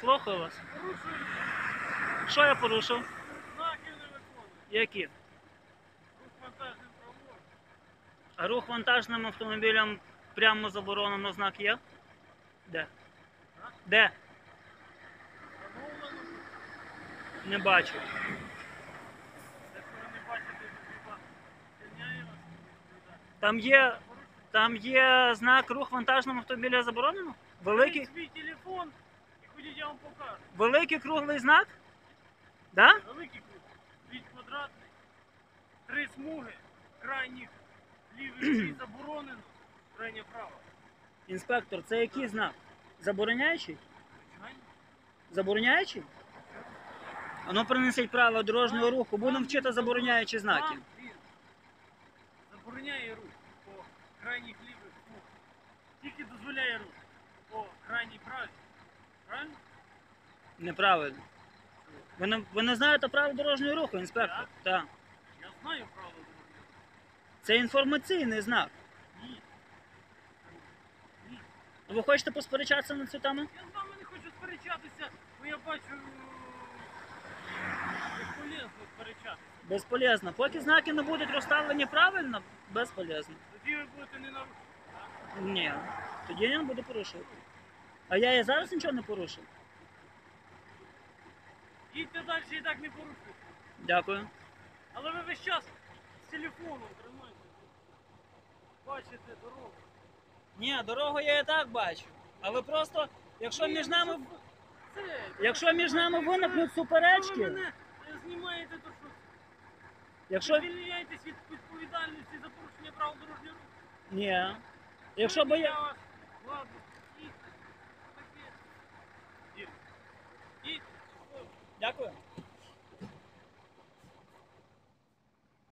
Слухаю вас. Що я порушив? знаки не виконуєте. Які? Рух вантажним праворуч. А рух вантажним автомобілем прямо заборонено знак є? Де? Де? Встановлено. Не бачу. Якщо ви не бачите. Там є, там є знак рух вантажним автомобіля заборонено? Великий, свій телефон ходіть, я вам покажу. великий круглий знак? Да? Великий круг, квадратний, три смуги, крайніх лівий заборонено, крайнє право. Інспектор, це який знак? Забороняючий? Забороняючий? А ну принесіть право дорожнього руху, будемо вчити забороняючі знаки. Забороняє рух по крайніх лівих смугах. Тільки дозволяє рух по крайній правій. Правильно? Неправильно. Ви не, ви не знаєте право дорожнього руху, інспектор? Так. Я знаю правила дорожнього руху. Це інформаційний знак. Ні. Ні. Ви хочете посперечатися на цю тему? Я з вами не хочу сперечатися, бо я бачу е, безполезно сперечатися. Безполезно. Поки знаки не будуть розставлені правильно, безполезно. Тоді ви будете не нарушити. так? Ні. Тоді я не буду порушувати. А я і зараз нічого не порушив. Їдьте далі і так не порушуйте. Дякую. Але ви весь час з телефоном тримаєте. Бачите дорогу. Ні, дорогу я і так бачу. Але просто, якщо Ні, між ну, нами. Це, Якщо між нами виникнуть Якщо ви суперечки, мене е, знімаєте, то що? якщо. Ви звільняєтесь від відповідальності за порушення правил дорожнього руху. Ні. Якщо би я. Ладно, їдьте. Таке. Їдьте. Їдьте. Дякую.